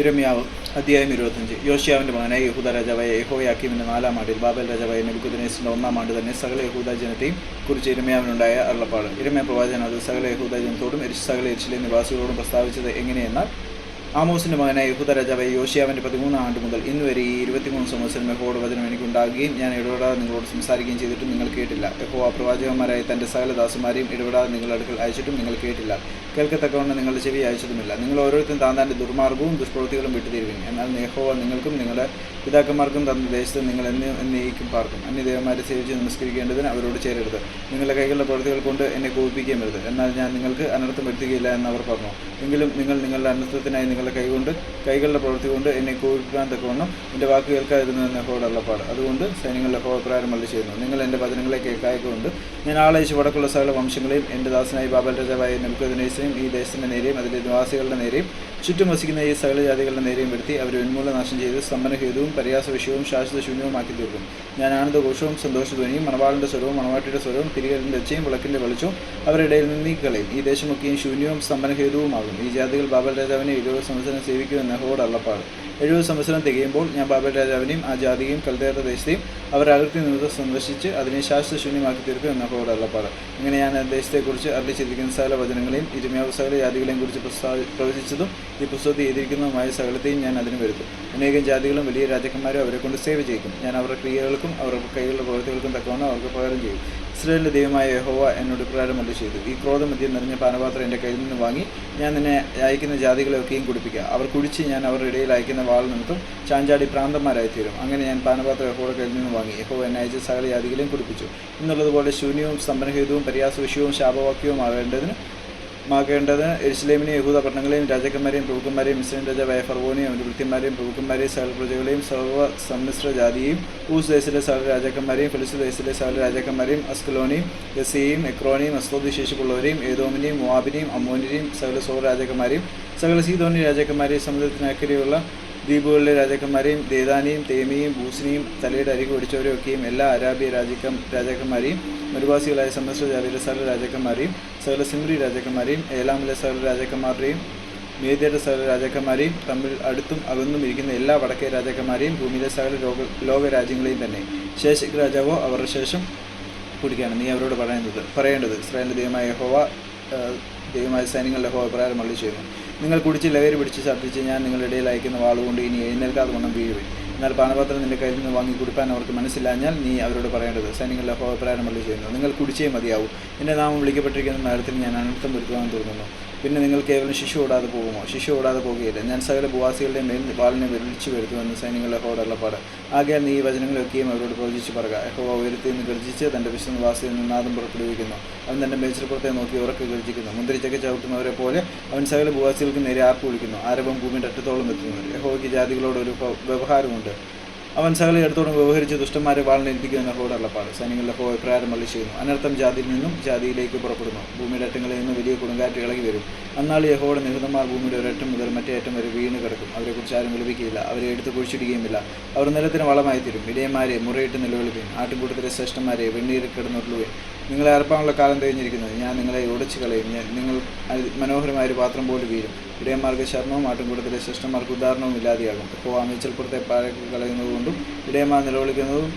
ഇരമ്യാവ് അധ്യായം ഇരുപത്തഞ്ച് യോഷ്യാവിന്റെ മകനായ യഹൂദ രാജാവായ യഹോയാക്കീമിന്റെ നാലാം ആണ്ടിൽ ബാബൽ രാജാവായ നെബുക്കുദിനേസിന്റെ ഒന്നാം ആണ്ട് തന്നെ സകല യഹൂദ ജനത്തെയും കുറിച്ച് ഇരമ്യാവിനുണ്ടായ അരുളപ്പാട്. ഇരമ്യ പ്രവാചകൻ അത് സകല യഹൂദ ജനത്തോടും സകല എരിശിലെ നിവാസികളോടും പ്രസ്താവിച്ചത് എങ്ങനെയെന്നാൽ ആമോസിന്റെ മകനായ യഹൂദ രാജാവ് യോഷിയാവിന്റെ പതിമൂന്നാം ആണ്ട് മുതൽ ഇന്ന് വരെ ഈ ഇരുപത്തിമൂന്ന് സംവത്സരം യഹോയുടെ വചനം എനിക്കുണ്ടാകുകയും ഞാൻ ഇടപെടാതെ നിങ്ങളോട് സംസാരിക്കുകയും ചെയ്തിട്ടും നിങ്ങൾ കേട്ടില്ല. യഹോവ പ്രവാചകന്മാരായ തന്റെ സകല ദാസന്മാരെയും ഇടപെടാതെ നിങ്ങളുടെ അടുക്കൽ അയച്ചിട്ടും നിങ്ങൾ കേട്ടില്ല. കേൾക്കത്തക്കവണ്ണം നിങ്ങളുടെ ചെവി അയച്ചതുമില്ല. നിങ്ങൾ ഓരോരുത്തരും താൻ താന്റെ ദുർമാർഗവും ദുഷ്പ്രവൃത്തികളും വിട്ടുതീരുവിൻ. എന്നാൽ നെഹോവ നിങ്ങൾക്കും നിങ്ങളുടെ പിതാക്കന്മാർക്കും തന്ന ദേശത്ത് നിങ്ങൾ എന്ന് എന്നേക്കും പാർക്കും. അന്യദേവന്മാരെ സേവിച്ച് നമസ്കരിക്കേണ്ടതിന് അവരോട് ചേരരുത്. നിങ്ങളുടെ കൈകളുടെ പ്രവൃത്തികൾ കൊണ്ട് എന്നെ കോപിപ്പിക്കുകയും വരുത് എന്നാൽ ഞാൻ നിങ്ങൾക്ക് അനർത്ഥം വരുത്തുകയില്ല എന്ന് അവർ പറഞ്ഞു. എങ്കിലും നിങ്ങൾ നിങ്ങളുടെ അനർത്ഥത്തിനായി നിങ്ങളുടെ കൈകൊണ്ട് കൈകളുടെ പ്രവൃത്തി കൊണ്ട് എന്നെ കോപിപ്പിക്കാൻ തക്കവണ്ണം എന്റെ വാക്ക് കേൾക്കാതിരുന്നു എന്ന് യഹോയുടെ അള്ളപ്പാട് അതുകൊണ്ട് സൈന്യങ്ങളുടെ യഹോവ പ്രകാരം ചെയ്യുന്നു. നിങ്ങൾ എന്റെ വചനങ്ങളെ കേൾക്കായതുകൊണ്ട് ഞാൻ ആളയച്ച് വടക്കുള്ള സകല വംശങ്ങളെയും എന്റെ ദാസനായി ബാബൽ രാജാവായ നെബുക്കദിനേസിനെയും ഈ ദേശത്തിന്റെ നേരെയും അതിലെ നിവാസികളുടെ നേരെയും ചുറ്റും വസിക്കുന്ന ഈ സകല ജാതികളുടെ നേരെയും വരുത്തി അവർ ഉന്മൂലനാശം ചെയ്ത് സമ്പന്നഹേതുവും പരിയാസ വിഷയവും ശാശ്വത ശൂന്യവുമാക്കി തീർക്കും ഞാൻ ആനന്ദഘോഷവും സന്തോഷധ്വനിയും മണവാളിന്റെ സ്വരവും മണവാട്ടിയുടെ സ്വരവും തിരികലിന്റെ ഒച്ചയും വിളക്കിന്റെ വെളിച്ചവും അവരുടെ ഇടയിൽ നിന്ന് നീക്കളയും ഈ ദേശമൊക്കെയും ശൂന്യവും സമ്പന്നഹേതുവുമാകും. ഈ ജാതികൾ ബാബൽ രാജാവിനെ എഴുപത് സംവത്സരം സേവിക്കുമെന്ന് ഹോഡ് അള്ളപ്പാട്. എഴുപത് സംവത്സരം തികയുമ്പോൾ ഞാൻ ബാബൽ രാജാവിനെയും ആ ജാതിയെയും കൽദേയുടെ ദേശത്തെയും അവർ അതിർത്തി നിമിത്തം സന്ദർശിച്ച് അതിനെ ശാസ്ത്രശൂന്യമാക്കി ശൂന്യമാക്കി തീർക്കും എന്ന ഹോഡ് അള്ളപ്പാട്. ഇങ്ങനെ ഞാൻ ദേശത്തെക്കുറിച്ച് ദേശത്തെക്കുറിച്ച് അറിയിച്ചിരിക്കുന്ന സകല വചനങ്ങളെയും ഇരുമയാവ് സകല ജാതികളെയും കുറിച്ച് പ്രവചിച്ചതും ഈ പുസ്തകത്തിൽ എഴുതിയിരിക്കുന്നതുമായ സകലത്തെയും ഞാൻ അതിന് വരുത്തും. അനേകം ജാതികളും വലിയ രാജാക്കന്മാരും അവരെ കൊണ്ട് സേവ ചെയ്യിക്കും. ഞാൻ അവരുടെ ക്രിയകൾക്കും അവരുടെ കൈകളുടെ പ്രവൃത്തികൾക്കും തക്കവണ്ണം അവർക്ക് പകരം ചെയ്യും. ഇസ്രയേലിന്റെ ദൈവമായ യഹോവ എന്നോട് ഇപ്രകാരം അല്ല ചെയ്തു. ഈ ക്രോധം മധ്യം നിറഞ്ഞ പാനപാത്രം എന്റെ കയ്യിൽ നിന്ന് വാങ്ങി ഞാൻ നിന്നെ അയക്കുന്ന ജാതികളെയൊക്കെയും കുടിപ്പിക്കുക അവർ കുടിച്ച് ഞാൻ അവരുടെ ഇടയിൽ അയക്കുന്ന വാൾ നിമിത്തം ചാഞ്ചാടി പ്രാന്തന്മാരായി തീരും അങ്ങനെ ഞാൻ പാനപാത്രം യഹോയുടെ കയ്യിൽ നിന്ന് വാങ്ങി. യഹോ എന്നെ അയച്ച സകല ജാതികളെയും കുടിപ്പിച്ചു. എന്നുള്ളതുപോലെ ശൂന്യവും സ്തംഭനഹേതുവും പരിയാസവിഷയവും ശാപവാക്യവും ആകേണ്ടതിന് മാകേണ്ടത് എരുസലേമിനെ യഹൂദ പട്ടണങ്ങളെയും രാജാക്കന്മാരെയും പ്രഭുക്കന്മാരെയും മിസ്ലിം രാജാവായ ഫർവോനെയും അവന്റെ വൃത്തിന്മാരെയും പ്രഭുക്കന്മാരെയും സകല പ്രജകളെയും സർവ സമ്മിശ്ര ജാതിയും ഊസ് ദേശിലെ സകല രാജാക്കന്മാരെയും ഫിലിസ് ദേശിലെ സകല രാജാക്കന്മാരെയും അസ്കലോനെയും ഗസിയെയും എക്രോനെയും അസ്തോദ് ശേഷിപ്പുള്ളവരെയും ഏതോമിനെയും മുവാബിനെയും അമ്മോനിനെയും സകല സോർ രാജാക്കന്മാരെയും സകല സീതോനി രാജാക്കന്മാരെയും സമുദ്രത്തിനക്കരെയുള്ള ദ്വീപുകളിലെ രാജാക്കന്മാരെയും ദേദാനെയും തേമിയും ബൂസിനെയും തലയുടെ അരികെ ഒടിച്ചവരെയൊക്കെയും എല്ലാ അരാബിയ രാജാക്കം രാജാക്കന്മാരെയും മരുവാസികളായ സമ്മിശ്ര ജാതിയിലെ സകല രാജാക്കന്മാരെയും സകല സിമ്രി രാജാക്കന്മാരെയും ഏലാമിലെ സകല രാജാക്കന്മാരുടെയും മേദിയുടെ സകല രാജാക്കന്മാരെയും തമ്മിൽ അടുത്തും അകന്നും ഇരിക്കുന്ന എല്ലാ വടക്കേ രാജാക്കന്മാരെയും ഭൂമിയിലെ സകല ലോക ലോക രാജ്യങ്ങളെയും തന്നെ. ശേഷിക് രാജാവോ അവരുടെ ശേഷം കുടിക്കുകയാണ് നീ അവരോട് പറയുന്നത് പറയേണ്ടത്. ഇസ്രായേലിന്റെ ദൈവമായ ഹോവ ദൈവമായ സൈന്യങ്ങളുടെ ഹോവ പ്രകാരം മള്ളി ചെയ്യുന്നു നിങ്ങൾ കുടിച്ച് ലഹരി പിടിച്ച് ഛർദ്ദിച്ച് ഞാൻ നിങ്ങളുടെ ഇടയിൽ അയക്കുന്ന വാളുകൊണ്ട് ഇനി എഴുന്നേൽക്കാതെ വണ്ണം വീഴുവേ എന്നാൽ പാനപാത്രം നിന്റെ കയ്യിൽ നിന്ന് വാങ്ങി കുടിപ്പാൻ അവർക്ക് മനസ്സിലാഞ്ഞാൽ നീ അവരോട് പറയേണ്ടത് സൈനികളുടെ അഭിപ്രായം മള്ളി ചെയ്യുന്നു. നിങ്ങൾ കുടിച്ചേ മതിയാവൂ. എന്റെ നാമം വിളിക്കപ്പെട്ടിരിക്കുന്ന നഗരത്തിൽ ഞാൻ അനർത്ഥം വരുത്തുവാൻ തോന്നുന്നു. പിന്നെ നിങ്ങൾ കേവലം ശിശു ഓടാതെ പോകുമോ? ശിശു ഓടാതെ പോകുകയില്ല. ഞാൻ സകല ഭൂവാസികളുടെ മേൽ വാളിനെ വിളിച്ചു വരുത്തുമെന്ന് സൈനികളുടെ യഹോവയുടെ ആകയാൽ നീ ഈ വചനങ്ങളൊക്കെയും അവരോട് പ്രവചിച്ച് പറയുക യഹോവ ഉയരത്തിൽ നിന്ന് ഗർജിച്ച് തന്റെ വിശ്വനിവാസിയിൽ നിന്ന് നാദം പുറപ്പെടുവിക്കുന്നു. അവൻ തന്റെ മേച്ചിൽപ്പുറത്തെ നോക്കി ഉറക്കെ ഗർജിക്കുന്നു മുന്തിരിച്ചൊക്കെ ചവിട്ടുന്നവരെ പോലെ അവൻ സകല ഭൂവാസികൾക്ക് നേരെ ആർപ്പ് വിളിക്കുന്നു. ആരവം ഭൂമിയുടെ അറ്റത്തോളം എത്തുന്നു യഹോവയ്ക്ക് ജാതികളോട് ഒരു വ്യവഹാരമുണ്ട്. അവൻ സകല ഇടത്തോടും വ്യവഹരിച്ച് ദുഷ്ടന്മാരെ വാളിനേൽപ്പിക്കുമെന്ന ഹോടള്ളപ്പാട് സൈന്യങ്ങളുടെ ഹോ പ്രകാരം മള്ളി ചെയ്യുന്നു. അനർത്ഥം ജാതിയിൽ നിന്നും ജാതിയിലേക്ക് പുറപ്പെടുന്നു. ഭൂമിയുടെ അറ്റങ്ങളിൽ നിന്ന് വലിയ കൊടുങ്കാറ്റ് ഇളകി വരും. അന്നാൾ യഹോയുടെ നിഹിതന്മാർ ഭൂമിയുടെ ഒരറ്റം മുതൽ മറ്റേ അറ്റം വരെ വീണ് കിടക്കും. അവരെക്കുറിച്ച് ആരും വിളിപ്പിക്കുകയില്ല അവരെ എടുത്ത് കുഴിച്ചിടുകയുമില്ല. അവർ നിലത്തിന് വളമായി തീരും ഇടയന്മാരെ മുറയിട്ട് നിലവിളിക്കും ആട്ടിൻകൂട്ടത്തിലെ ശ്രേഷ്ഠന്മാരെ വെണ്ണീരിൽ കിടന്നുരുളുവേൻ. നിങ്ങളെ അർപ്പാനുള്ള കാലം കഴിഞ്ഞിരിക്കുന്നത് ഞാൻ നിങ്ങളെ ഒടിച്ചു കളയും. നിങ്ങൾ മനോഹരമായ ഒരു പാത്രം പോലെ വീഴും. ഇടയന്മാർക്ക് ശർമ്മവും ആട്ടിൻകൂട്ടത്തിലെ ശ്രേഷ്ഠന്മാർക്ക് ഉദാഹരണവും ഇല്ലാതെയാകും. ഇപ്പോൾ ആ മേച്ചൽപ്പുറത്തെ പാഴക്ക് കളയുന്നതുകൊണ്ടും ഇടയന്മാർ നിലവിളിക്കുന്നതും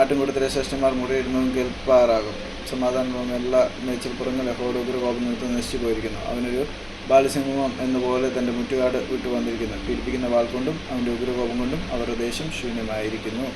ആട്ടും കൂടുതലെ ശ്രേഷ്ഠന്മാർ മുറിയിടുന്നതും കേൾപ്പാറാകും. സമാധാനവും എല്ലാ മേച്ചിൽപ്പുറങ്ങൾ യഹോയുടെ ഉഗ്രകോപം നിർത്തും നശിച്ചു പോയിരിക്കുന്നു. അവനൊരു ബാലസിംഹം എന്നപോലെ തന്റെ മുറ്റുകാട് വിട്ടു വന്നിരിക്കുന്നു പീഡിപ്പിക്കുന്ന വാൾ കൊണ്ടും അവന്റെ ഉഗ്രകോപം കൊണ്ടും അവരുടെ ദേശം ശൂന്യമായിരിക്കുന്നു.